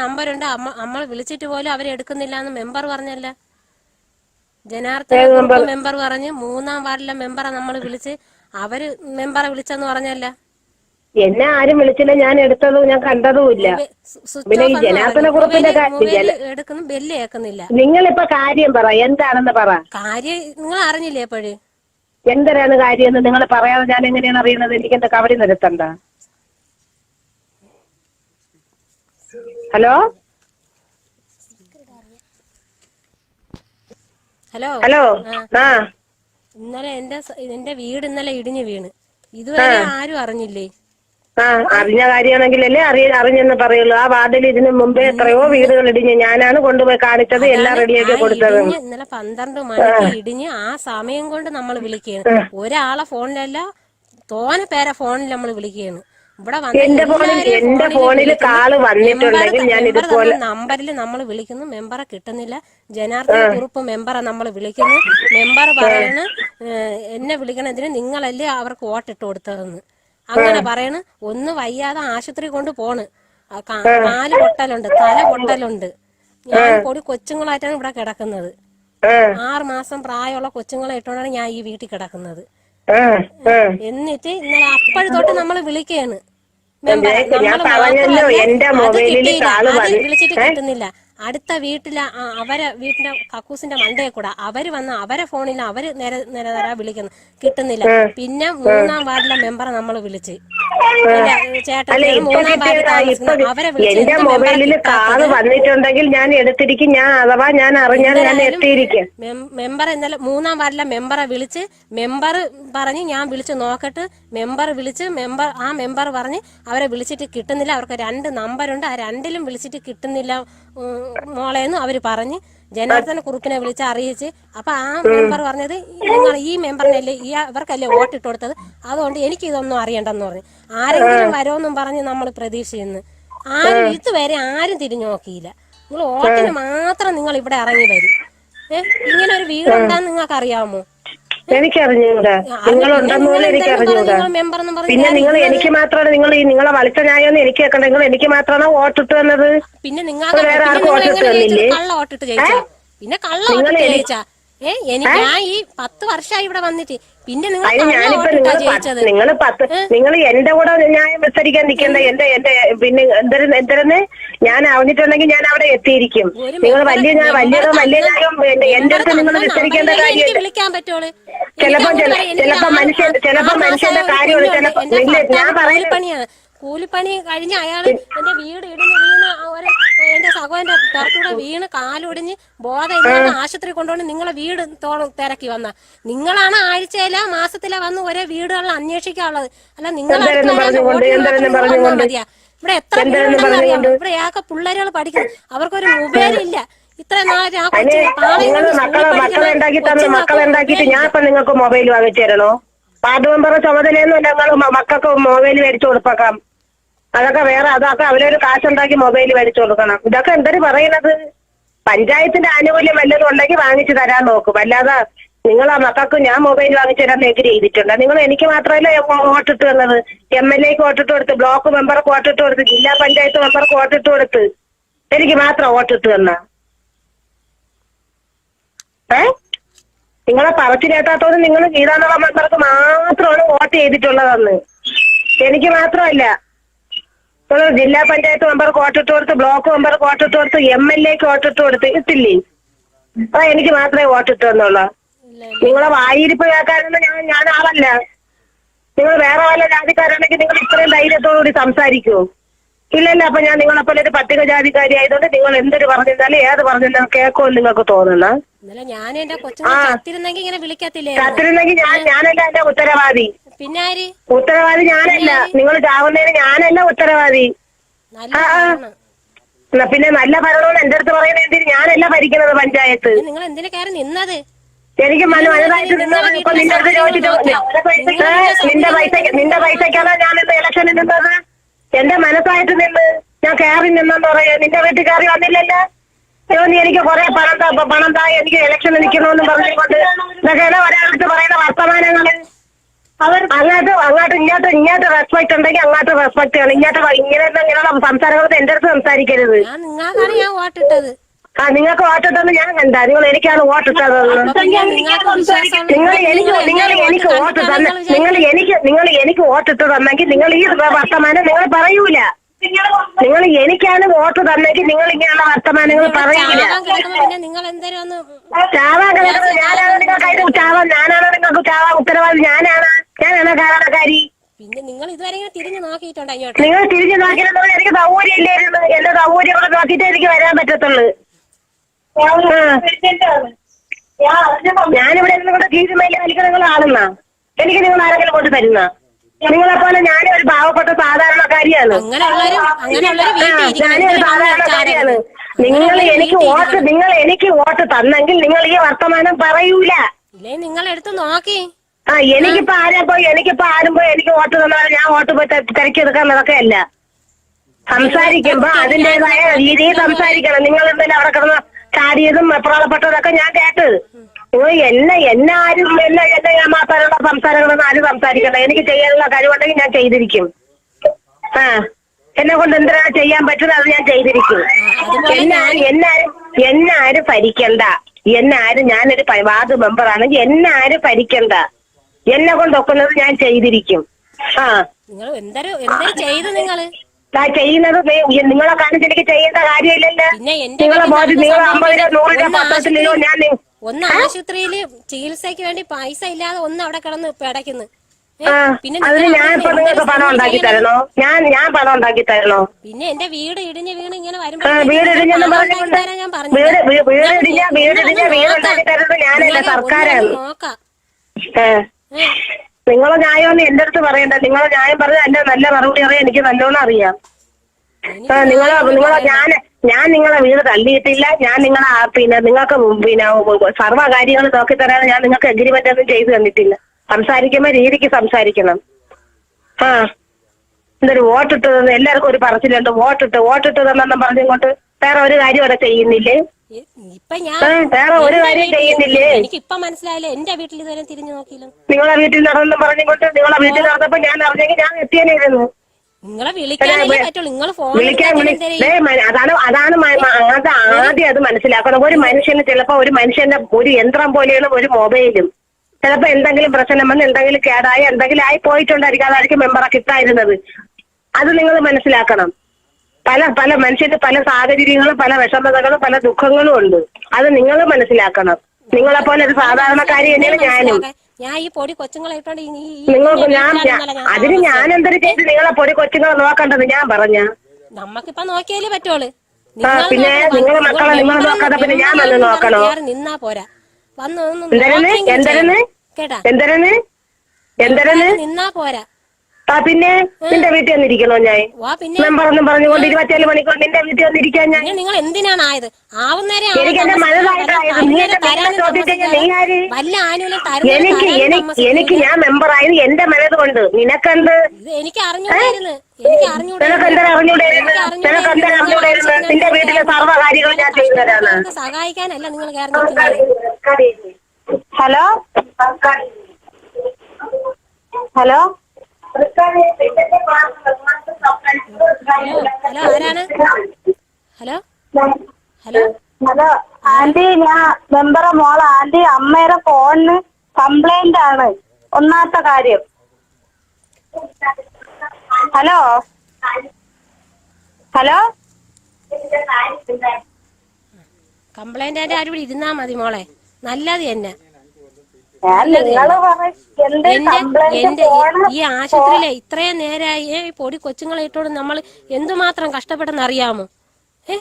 നമ്പരുണ്ട്. അമ്മ നമ്മൾ വിളിച്ചിട്ട് പോലും അവരെടുക്കുന്നില്ല എന്ന് മെമ്പർ പറഞ്ഞല്ല? ജനാർദ്ദന മെമ്പർ? പറഞ്ഞ് മൂന്നാം വാർഡിലെ മെമ്പറെ നമ്മൾ വിളിച്ച് അവർ മെമ്പറെ വിളിച്ചെന്ന് പറഞ്ഞല്ല? എന്നെ ആരും വിളിച്ചില്ല. ഞാൻ എടുത്തതും ഞാൻ കണ്ടതുമില്ല പിന്നെ ഈ ജനാർദ്ദന കുറിപ്പിന്റെ എടുക്കുന്നു ബെല്ല് കേൾക്കുന്നില്ല. നിങ്ങളിപ്പോ കാര്യം പറ. എന്താണെന്ന് പറ. കാര്യം നിങ്ങൾ അറിഞ്ഞില്ലേ എപ്പോഴ്? എന്തരാണ് കാര്യം എന്ന് നിങ്ങൾ പറയാതെ ഞാൻ എങ്ങനെയാണ് അറിയുന്നത്? എനിക്ക് എന്താ കവറി നിരത്തണ്ട? ഹലോ? ഹലോ? ഹലോ? ആ. ഇന്നലെ എന്റെ എന്റെ വീട് ഇന്നലെ ഇടിഞ്ഞു വീണ്. ഇതുവരെ ആരും അറിഞ്ഞില്ലേ? ആ അറിഞ്ഞ കാര്യമാണെങ്കിലല്ലേ അറിയ അറിഞ്ഞെന്ന് പറയുള്ളൂ. ആ വാർഡിൽ ഇതിനു മുമ്പേ എത്രയോ വീടുകൾ ഇടിഞ്ഞ് ഞാനാണ് കൊണ്ടുപോയി കാണിച്ചത് എല്ലാം റെഡിയാക്കി കൊടുത്തത്. ഇന്നലെ പന്ത്രണ്ട് മണിക്ക് ഇടിഞ്ഞ് ആ സമയം കൊണ്ട് നമ്മൾ വിളിക്കുകയാണ്. ഒരാളെ ഫോണിലല്ല തോനെ പേരെ ഫോണിൽ നമ്മൾ വിളിക്കുകയാണ്. എന്റെ ഫോണിൽ എന്റെ ഫോണിൽ. കാൾ വന്നിട്ടുണ്ടെങ്കിൽ ഞാൻ ഇതുപോലെ നമ്പറിൽ നമ്മൾ വിളിക്കുന്നു. മെമ്പറെ കിട്ടുന്നില്ല. ജനാർദ്ദന കുറുപ്പ് മെമ്പറെ നമ്മൾ വിളിക്കുന്നു. മെമ്പർ പറയണ് എന്നെ വിളിക്കണതിന് നിങ്ങളല്ലേ അവർക്ക് വോട്ടിട്ട് കൊടുത്തതെന്ന്. അങ്ങനെ പറയണ് ഒന്ന് വയ്യാതെ ആശുപത്രി കൊണ്ട് പോണ്. കാൽ പൊട്ടലുണ്ട് തല പൊട്ടലുണ്ട്. ഞാൻ പൊടി കൊച്ചുങ്ങളായിട്ടാണ് ഇവിടെ കിടക്കുന്നത്. ആറ് മാസം പ്രായമുള്ള കൊച്ചുങ്ങളെ ഇട്ടുകൊണ്ടാണ് ഞാൻ ഈ വീട്ടിൽ കിടക്കുന്നത്. എന്നിട്ട് ഇന്നലെ അപ്പോഴത്തോട്ട് തൊട്ട് നമ്മൾ വിളിക്കുകയാണ് ഞാൻ പറഞ്ഞല്ലോ, എന്റെ മൊബൈലിൽ. കാൾ വിളിച്ചിട്ട് കിട്ടുന്നില്ല അടുത്ത വീട്ടിലെ അവരെ വീട്ടിന്റെ കക്കൂസിന്റെ മണ്ടയെ കൂടെ അവർ വന്ന് അവരെ ഫോണിൽ അവർ നേര നേരെ നേരെ വിളിക്കുന്നു. കിട്ടുന്നില്ല. പിന്നെ മൂന്നാം വാർഡിലെ മെമ്പറെ നമ്മൾ വിളിച്ച്. ചേട്ടൻ മൂന്നാം വാർഡിൽ താമസിക്കുന്ന. അവരെ വിളിച്ച് എന്റെ മൊബൈലിൽ വന്നിട്ടുണ്ടെങ്കിൽ ഞാൻ എടുത്തിരിക്കും. ഞാൻ അഥവാ ഞാൻ അറിഞ്ഞാൽ ഞാൻ എത്തിയിരിക്കും. മെമ്പർ ഇന്നലെ മൂന്നാം വാർഡിലെ മെമ്പറെ വിളിച്ച് മെമ്പർ പറഞ്ഞ് ഞാൻ വിളിച്ച് നോക്കട്ട് മെമ്പർ വിളിച്ച് മെമ്പർ ആ മെമ്പർ പറഞ്ഞ് അവരെ വിളിച്ചിട്ട് കിട്ടുന്നില്ല. അവർക്ക് രണ്ട് നമ്പറുണ്ട്. ആ രണ്ടിലും വിളിച്ചിട്ട് കിട്ടുന്നില്ല. മോളേന്ന് അവർ പറഞ്ഞ് ജനാർദ്ദന കുറുപ്പിനെ വിളിച്ച് അറിയിച്ച് അപ്പൊ ആ മെമ്പർ പറഞ്ഞത് നിങ്ങൾ ഈ മെമ്പറിനല്ലേ ഈ ഇവർക്കല്ലേ വോട്ടിട്ട് കൊടുത്തത്? അതുകൊണ്ട് എനിക്ക് ഇതൊന്നും അറിയണ്ടെന്ന് പറഞ്ഞു. ആരെങ്കിലും വരുമെന്നും പറഞ്ഞ് നമ്മൾ പ്രതീക്ഷിക്കുന്നു ആരും ഇതുവരെ ആരും തിരിഞ്ഞു നോക്കിയില്ല. നിങ്ങൾ വോട്ടിന് മാത്രം നിങ്ങൾ ഇവിടെ ഇറങ്ങി വരും. ഏഹ് ഇങ്ങനെ ഒരു വീടുണ്ടാന്ന് നിങ്ങൾക്ക് അറിയാമോ എനിക്കറിഞ്ഞൂടാ. നിങ്ങളുണ്ടെന്ന് പോലും എനിക്കറിഞ്ഞൂടാ. പിന്നെ നിങ്ങൾ എനിക്ക് മാത്രമാണ് നിങ്ങൾ ഈ നിങ്ങളെ വലിച്ച ന്യായം എനിക്ക് കേൾക്കണ്ട. നിങ്ങൾ എനിക്ക് മാത്രമാണ് വോട്ടിട്ട് തന്നത്? പിന്നെ നിങ്ങൾ വേറെ ആർക്കും നിങ്ങൾ വോട്ടിട്ട് തന്നില്ലേ? പിന്നെ കള്ള വോട്ടിട്ട് ജയിച്ചാ ഏ എനിക്ക് ഞാൻ ഈ പത്ത് വർഷമായി ഇവിടെ വന്നിട്ട്. പിന്നെ നിങ്ങൾ ഞാനിപ്പോ നിങ്ങൾ നിങ്ങൾ പത്ത് നിങ്ങൾ എന്റെ കൂടെ ന്യായം വിസ്തരിക്കാൻ നിൽക്കണ്ട എന്റെ എന്റെ പിന്നെ എന്തരെന്ന് എന്തരെന്ന്? ഞാൻ അറിഞ്ഞിട്ടുണ്ടെങ്കിൽ ഞാൻ അവിടെ എത്തിയിരിക്കും. നിങ്ങൾ വലിയ ഞാൻ വലിയ വലിയ ന്യായം എന്റെ അടുത്ത് നിങ്ങൾ വിസ്തരിക്കേണ്ട കാര്യം വിളിക്കാൻ പറ്റുള്ളൂ ചിലപ്പോ ചിലപ്പോ മനുഷ്യൻ ചിലപ്പോ മനുഷ്യന്റെ കാര്യമാണ് ചിലപ്പോ ഞാൻ പറയുന്നത് കൂലിപ്പണി കഴിഞ്ഞ് അയാൾ എന്റെ വീട് ഇടിഞ്ഞ് വീണ് ഒരു എന്റെ സഹോദരന്റെ പുറത്തൂടെ വീണ് കാലൊടിഞ്ഞ് ബോധമില്ലാതെ ആശുപത്രി കൊണ്ടുപോയി നിങ്ങളെ വീട് തോളം തിരക്കി വന്ന. നിങ്ങളാണ് ആഴ്ചയില മാസത്തില വന്ന് ഒരേ വീടുകളിൽ അന്വേഷിക്കാനുള്ളത്. അല്ല നിങ്ങൾ മതിയാ. ഇവിടെ എത്ര? ഇവിടെ ഏക പിള്ളേരുകൾ പഠിക്കുന്നു. അവർക്കൊരു മൊബൈൽ ഇല്ല. നാളെ ആ നിങ്ങൾ മക്കളെ മക്കളെ ഉണ്ടാക്കി തന്ന് മക്കളെ ഉണ്ടാക്കിയിട്ട് ഞാൻ. ഇപ്പൊ നിങ്ങൾക്ക് മൊബൈൽ വാങ്ങിച്ചു തരണോ? വാർഡ് മെമ്പർ ചുമതലയൊന്നും ഞങ്ങൾ മക്കൾക്ക് മൊബൈൽ മേടിച്ചു കൊടുപ്പാക്കാം അതൊക്കെ വേറെ അതൊക്കെ അവരൊരു കാശുണ്ടാക്കി മൊബൈൽ മേടിച്ചു കൊടുക്കണം. ഇതൊക്കെ എന്തൊരു പറയണത് പഞ്ചായത്തിന്റെ ആനുകൂല്യം വല്ലതും ഉണ്ടെങ്കിൽ വാങ്ങിച്ചു തരാൻ നോക്കും. അല്ലാതെ നിങ്ങൾ ആ മക്കൾക്ക് ഞാൻ മൊബൈൽ വാങ്ങിച്ചു തരാൻ എഗ്രി ചെയ്തിട്ടുണ്ട്. നിങ്ങൾ എനിക്ക് മാത്രമല്ല വോട്ടിട്ട് തന്നത്? എം എൽ എക്ക് വോട്ടിട്ട് കൊടുത്ത് ബ്ലോക്ക് മെമ്പർക്ക് വോട്ടിട്ട് കൊടുത്ത് ജില്ലാ പഞ്ചായത്ത് മെമ്പർക്ക് വോട്ടിട്ട് കൊടുത്ത് എനിക്ക് മാത്രം വോട്ടിട്ട് തന്ന? നിങ്ങളെ പറച്ചു കേട്ടാത്തോട് നിങ്ങൾ ഗീതാന്നുള്ള മെമ്പർക്ക് മാത്രമാണ് വോട്ട് ചെയ്തിട്ടുള്ളതെന്ന്. എനിക്ക് മാത്രമല്ല. ജില്ലാ പഞ്ചായത്ത് മെമ്പർക്ക് വോട്ടിട്ട് കൊടുത്ത് ബ്ലോക്ക് മെമ്പർക്ക് വോട്ടിട്ട് കൊടുത്ത് എം എൽ എക്ക് വോട്ടിട്ട് കൊടുത്ത് ഇട്ടില്ലേ? അപ്പൊ എനിക്ക് മാത്രമേ വോട്ടിട്ട് വന്നുള്ളൂ നിങ്ങളെ വായിരിപ്പ് കേൾക്കാനൊന്നും ഞാൻ ഞാൻ ആളല്ല. നിങ്ങൾ വേറെ വല്ല ജാതിക്കാരാണെങ്കിൽ നിങ്ങൾ ഇത്രയും ധൈര്യത്തോടുകൂടി സംസാരിക്കുമോ ഇല്ലല്ല അപ്പൊ ഞാൻ നിങ്ങളെ നിങ്ങളെപ്പോലെ ഒരു പട്ടിക ജാതിക്കാരി ആയതുകൊണ്ട് നിങ്ങൾ എന്തൊരു പറഞ്ഞിരുന്നാലും ഏത് പറഞ്ഞിരുന്നാലും കേൾക്കുമെന്ന് നിങ്ങൾക്ക് തോന്നുന്ന. ഇന്നലെ ഞാൻ എന്റെ കൊച്ചുങ്ങൾ ചത്തിരുന്നെങ്കിൽ ഇങ്ങനെ വിളിക്കത്തില്ലായിരുന്നു ചത്തിരുന്നെങ്കിൽ ഞാൻ ഞാനല്ല എന്റെ ഉത്തരവാദി. പിന്നെ ആര് ഉത്തരവാദി ഞാനല്ല. നിങ്ങൾ ചാവുന്നതിന് ഞാനല്ല ഉത്തരവാദി. പിന്നെ നല്ല ഭരണമെന്ന് എന്റെ അടുത്ത് പറയുന്ന എന്തിന്? ഞാനല്ല ഭരിക്കുന്നത് പഞ്ചായത്ത്. നിങ്ങൾ എന്തിനു കയറി നിന്നത്? എനിക്ക് മന മനതായിട്ട് നിന്നത് ഇപ്പൊ നിന്റെ അടുത്ത് ചോദിച്ചിട്ട് നിന്റെ പൈസ നിന്റെ പൈസക്കാണോ ഞാൻ ഇന്ന് ഇലക്ഷനിൽ നിന്നത്? എന്റെ മനസ്സായിട്ട് നിന്ന് ഞാൻ കയറി നിന്നെന്ന് പറയാ. നിന്റെ വീട്ടിൽ കയറി വന്നില്ലല്ലോ? അയ്യോ നീ എനിക്ക് കുറെ പണം താ പണം താ എനിക്ക് ഇലക്ഷന് നിൽക്കണമെന്ന് പറഞ്ഞുകൊണ്ട് ഇതൊക്കെയാണ് ഒരാൾക്ക് പറയുന്ന വർത്തമാനങ്ങൾ. അങ്ങോട്ട് അങ്ങോട്ട് ഇങ്ങോട്ട് ഇങ്ങോട്ട് റെസ്പെക്ട് ഉണ്ടെങ്കിൽ അങ്ങോട്ട് റെസ്പെക്ട് ചെയ്യണം. ഇങ്ങോട്ട് ഇങ്ങനെ ഇങ്ങനെ ഇങ്ങനെയുള്ള സംസാരങ്ങൾ എന്റെ അടുത്ത് സംസാരിക്കരുത്. ഞാൻ നിങ്ങൾക്കാണ് ഞാൻ വോട്ടിട്ടത്. ആ നിങ്ങൾക്ക് വോട്ടിട്ടെന്ന് ഞാൻ കണ്ട. നിങ്ങൾ എനിക്കാണ് വോട്ടിട്ടത് നിങ്ങൾ എനിക്ക് നിങ്ങൾ എനിക്ക് വോട്ട് തന്നെ. നിങ്ങൾ എനിക്ക് നിങ്ങൾ എനിക്ക് വോട്ടിട്ട് തന്നെങ്കിൽ നിങ്ങൾ ഈ വർത്തമാനം നിങ്ങൾ പറയൂല. നിങ്ങൾ എനിക്കാണ് വോട്ട് തന്നെങ്കിൽ നിങ്ങൾ ഇങ്ങനെയുള്ള വർത്തമാനങ്ങൾ പറയൂല. ചാവാൻ കിടക്കുന്നത് ഞാനാണ് നിങ്ങൾക്ക് അതിന് ചാവാൻ ഞാനാണ് നിങ്ങൾക്ക് ചാവാൻ ഉത്തരവാദി? ഞാനാണ്. ഞാനാണ് കാരണക്കാരി? പിന്നെ നിങ്ങൾ ഇതുവരെ ഇങ്ങനെ തിരിഞ്ഞു നോക്കിയിട്ടുണ്ടോ? നിങ്ങൾ തിരിഞ്ഞു നോക്കിയിട്ടുണ്ടെങ്കിൽ എനിക്ക് സൗകര്യം ഇല്ലായിരുന്നു എന്റെ സൗകര്യം കൂടെ നോക്കിയിട്ടേ എനിക്ക് വരാൻ പറ്റത്തുള്ളൂ. ഞാനിവിടെ ഇരുന്ന് കൂടെ എനിക്ക് നിങ്ങൾ ആണെന്ന എനിക്ക് നിങ്ങൾ ആരെങ്കിലും കൊണ്ട് തരുന്ന? നിങ്ങളെ പോലെ ഞാനും ഒരു പാവപ്പെട്ട സാധാരണക്കാരിയാണ്. അങ്ങനെയുള്ളൊരു അങ്ങനെയുള്ളൊരു ആ, വീട്ടിൽ ഞാനും ഒരു സാധാരണക്കാരിയാണ്. നിങ്ങൾ എനിക്ക് വോട്ട് നിങ്ങൾ എനിക്ക് വോട്ട് തന്നെങ്കിൽ നിങ്ങൾ ഈ വർത്തമാനം പറയൂല. നിങ്ങൾ എടുത്ത് നോക്കി. ആ എനിക്കിപ്പോ ആരെ പോയി എനിക്കിപ്പോ ആരും പോയി എനിക്ക് വോട്ട് തന്നാൽ ഞാൻ വോട്ട് പോയി തിരക്കിയെടുക്കാൻ നടക്കുകയല്ല. സംസാരിക്കുമ്പോ അതിന്റേതായ രീതിയിൽ സംസാരിക്കണം. നിങ്ങൾ എന്തെങ്കിലും അവിടെ കിടന്ന് ചാടിയതും വെപ്രാളപ്പെട്ടതൊക്കെ ഞാൻ കേട്ട് നിങ്ങൾ എന്നെ എന്നെ ആരും എന്നെ എന്നെ ഞാൻ മാത്രമുള്ള സംസാരങ്ങളൊന്നും ആരും സംസാരിക്കണ്ട. എനിക്ക് ചെയ്യാനുള്ള കഴിവുണ്ടെങ്കിൽ ഞാൻ ചെയ്തിരിക്കും. ആ എന്നെ കൊണ്ട് എന്തിനാ ചെയ്യാൻ പറ്റുന്നത് അത് ഞാൻ ചെയ്തിരിക്കും. എന്നാരും എന്നാരും എന്നാരും ഭരിക്കണ്ട. എന്നാരും ഞാനൊരു വാർഡ് മെമ്പർ ആണെങ്കിൽ എന്നാരും ഭരിക്കണ്ട. എന്നെ കൊണ്ട് ഒക്കുന്നത് ഞാൻ ചെയ്തിരിക്കും. ആ. നിങ്ങൾ എന്തൊരു എന്തൊരു ചെയ്തു നിങ്ങൾ? ചെയ്യുന്നത് നിങ്ങളെ കാണിച്ച് എനിക്ക് ചെയ്യേണ്ട കാര്യമില്ലല്ലോ. നിങ്ങളെ നിങ്ങൾ അമ്പത് രൂപ നൂറ് രൂപ ഒന്ന് രൂപ ഞാൻ ഒന്ന് ആശുപത്രിയിൽ ചികിത്സയ്ക്ക് വേണ്ടി പൈസ ഇല്ലാതെ ഒന്ന് അവിടെ കിടന്ന് പിടയ്ക്കുന്നു. അതിന് ഞാൻ ഇപ്പൊ എന്തൊരു നിങ്ങൾക്ക് പണം ഉണ്ടാക്കി തരണോ ഞാൻ ഞാൻ പണം ഉണ്ടാക്കി തരണോ പിന്നെ എന്റെ വീട് ഇടിഞ്ഞ് വീണ് ഇങ്ങനെ വരുമ്പോ വീട് ഇടിഞ്ഞെന്ന് ഞാൻ പറഞ്ഞു. വീട് വീ- വീട് ഇടിഞ്ഞ വീട് ഇടിഞ്ഞ വീട് ഉണ്ടാക്കി തരുന്നത് ഞാനല്ല സർക്കാരാണ്. നോക്കാം? നിങ്ങളെ ന്യായമൊന്നും എന്റെ അടുത്ത് പറയണ്ട. നിങ്ങളെ ന്യായം പറഞ്ഞാൽ എന്റെ നല്ല മറുപടി അറിയാം എനിക്ക് നല്ലോണം അറിയാം. നിങ്ങൾ നിങ്ങളെ ഞാൻ ഞാൻ നിങ്ങളെ വീട് തള്ളിയിട്ടില്ല. ഞാൻ നിങ്ങളെ പിന്നെ നിങ്ങൾക്ക് പിന്നെ സർവ കാര്യങ്ങൾ നോക്കി തരാൻ ഞാൻ നിങ്ങൾക്ക് എഗ്രിമെന്റ് ഒന്നും ചെയ്തു തന്നിട്ടില്ല. സംസാരിക്കുമ്പോ രീതിക്ക് സംസാരിക്കണം. ആ എന്തൊരു വോട്ടിട്ട് തന്ന് എല്ലാവർക്കും ഒരു പറച്ചിലുണ്ട്. വോട്ടിട്ട് വോട്ടിട്ട് തന്നെന്നും പറഞ്ഞുകൊണ്ട് വേറെ ഒരു കാര്യം അവിടെ ചെയ്യുന്നില്ലേ? ഇപ്പൊ ഞാൻ ഒരു കാര്യം ചെയ്യുന്നില്ലേ എനിക്ക് ഇപ്പൊ മനസ്സിലായില്ല? എന്റെ വീട്ടിൽ ഇതുവരെ തിരിഞ്ഞു നോക്കിയില്ല. നിങ്ങളെ വീട്ടിൽ നടന്നു പറഞ്ഞുകൊണ്ട് നിങ്ങളെ വീട്ടിൽ നടന്നപ്പോ ഞാൻ അറിഞ്ഞെങ്കിൽ ഞാൻ എത്തിയേനായിരുന്നു നിങ്ങളെ വിളിക്കാനല്ലേ പറ്റുള്ളൂ. നിങ്ങൾ ഫോൺ വിളിക്കാൻ അതാണ് അതാണ് അത് ആദ്യം അത് മനസ്സിലാക്കണം. ഒരു മനുഷ്യന് ചിലപ്പോ ഒരു മനുഷ്യന്റെ ഒരു യന്ത്രം പോലെയുള്ള ഒരു മൊബൈലും ചിലപ്പോ എന്തെങ്കിലും പ്രശ്നം വന്ന് എന്തെങ്കിലും കേടായി എന്തെങ്കിലും ആയി പോയിട്ടുണ്ടായിരിക്കും. അതായിരിക്കും മെമ്പറൊക്കെ ഇട്ടായിരുന്നത്. അത് നിങ്ങൾ മനസ്സിലാക്കണം. പല പല മനുഷ്യന്റെ പല സാഹചര്യങ്ങളും പല വിഷമതകളും പല ദുഃഖങ്ങളും ഉണ്ട്. അത് നിങ്ങൾ മനസ്സിലാക്കണം. നിങ്ങളെ പോലെ ഒരു സാധാരണക്കാരി തന്നെയാണ് ഞാനും. ഞാൻ ഈ പൊടി കൊച്ചുങ്ങളായിട്ടാണ് നിങ്ങൾക്ക് ഞാൻ അതിന് ഞാൻ എന്തൊരു ചെയ്ത്? നിങ്ങളെ പൊടി കൊച്ചുങ്ങളെ നോക്കണ്ടത് ഞാൻ പറഞ്ഞ. നമ്മക്കിപ്പൊ നോക്കിയാലേ പറ്റുള്ളൂ. പിന്നെ നിങ്ങളെ മക്കളെ നിങ്ങൾ നോക്കാതെ പിന്നെ ഞാൻ വന്ന് നോക്കണോ? നിന്നാ പോരാ. വന്ന് എന്തരന്ന്? എന്തരന്ന്? കേട്ടാ? എന്തരന്ന്? എന്തരന്ന്? നിന്നാ പോരാ. ആ പിന്നെ നിന്റെ വീട്ടിൽ വന്നിരിക്കണോ ഞാൻ? വാ പിന്നെ. മെമ്പർ എന്നും പറഞ്ഞുകൊണ്ട് ഇരുപത്തിയാൽ മണിക്കൂർ നിന്റെ വീട്ടിൽ വന്നിരിക്കാൻ ഞാൻ. നിങ്ങൾ എന്തിനാണ് ആയത്? ആവുന്നേരെ എനിക്ക് എനിക്ക് എനിക്ക് എനിക്ക് ഞാൻ മെമ്പർ ആയത് എന്റെ മനത് കൊണ്ട് നിനക്കെന്ത്? ഇത് എനിക്ക് അറിഞ്ഞൂടായിരുന്നു എനിക്ക് അറിഞ്ഞൂടായിരുന്നു നിന്റെ വീട്ടിലെ സർവ കാര്യങ്ങളും ഞാൻ ചെയ്തു തരാണ് നിങ്ങൾക്ക് സഹായിക്കാനല്ല നിങ്ങൾ ഹലോ? ഹലോ? ഹലോ ആരാണ്? ഹലോ? ഹലോ? ഹലോ ആന്റി ഞാൻ മെമ്പറെ മോളെ ആന്റി അമ്മയുടെ ഫോണിന് കംപ്ലൈന്റ് ആണ്. ഒന്നാമത്തെ കാര്യം. ഹലോ? ഹലോ? കംപ്ലൈന്റ് ആയിട്ട് ആരും ഇരുന്നാ മതി മോളെ. നല്ലത് തന്നെ ഞാൻ നിങ്ങൾ പറ എന്ത് എന്റെ ഈ- ആശുപത്രിയിലെ ഇത്രയും നേരായി പൊടി കൊച്ചുങ്ങളെ ഇട്ടോണ്ട് നമ്മൾ എന്തുമാത്രം കഷ്ടപ്പെട്ടെന്ന് അറിയാമോ? ഏ?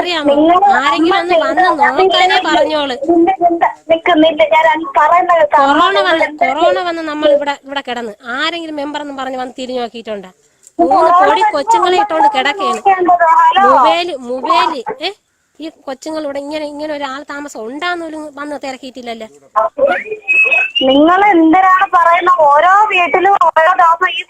അറിയാമോ? ആരെങ്കിലും ഒന്ന് വന്ന് നോക്കാനേ പറഞ്ഞോൾ. കൊറോണ വന്ന് കൊറോണ വന്ന് നമ്മൾ ഇവിടെ ഇവിടെ കിടന്ന്. ആരെങ്കിലും മെമ്പർ എന്ന് പറഞ്ഞ് വന്ന് തിരിഞ്ഞു നോക്കിയിട്ടുണ്ടാ. മൂന്ന് പൊടി കൊച്ചുങ്ങളെ ഇട്ടോണ്ട് കിടക്കേണ് മൊബൈൽ മൊബൈൽ ഏ? ഈ കൊച്ചുങ്ങൾ ഇവിടെ ഇങ്ങനെ ഇങ്ങനെ ഒരാൾ താമസം ഉണ്ടാന്നൊരു വന്ന് തിരക്കിയിട്ടില്ലല്ലേ. നിങ്ങൾ എന്തിനാണ് പറയുന്ന ഓരോ വീട്ടിലും ഓരോ ദിവസം ഈ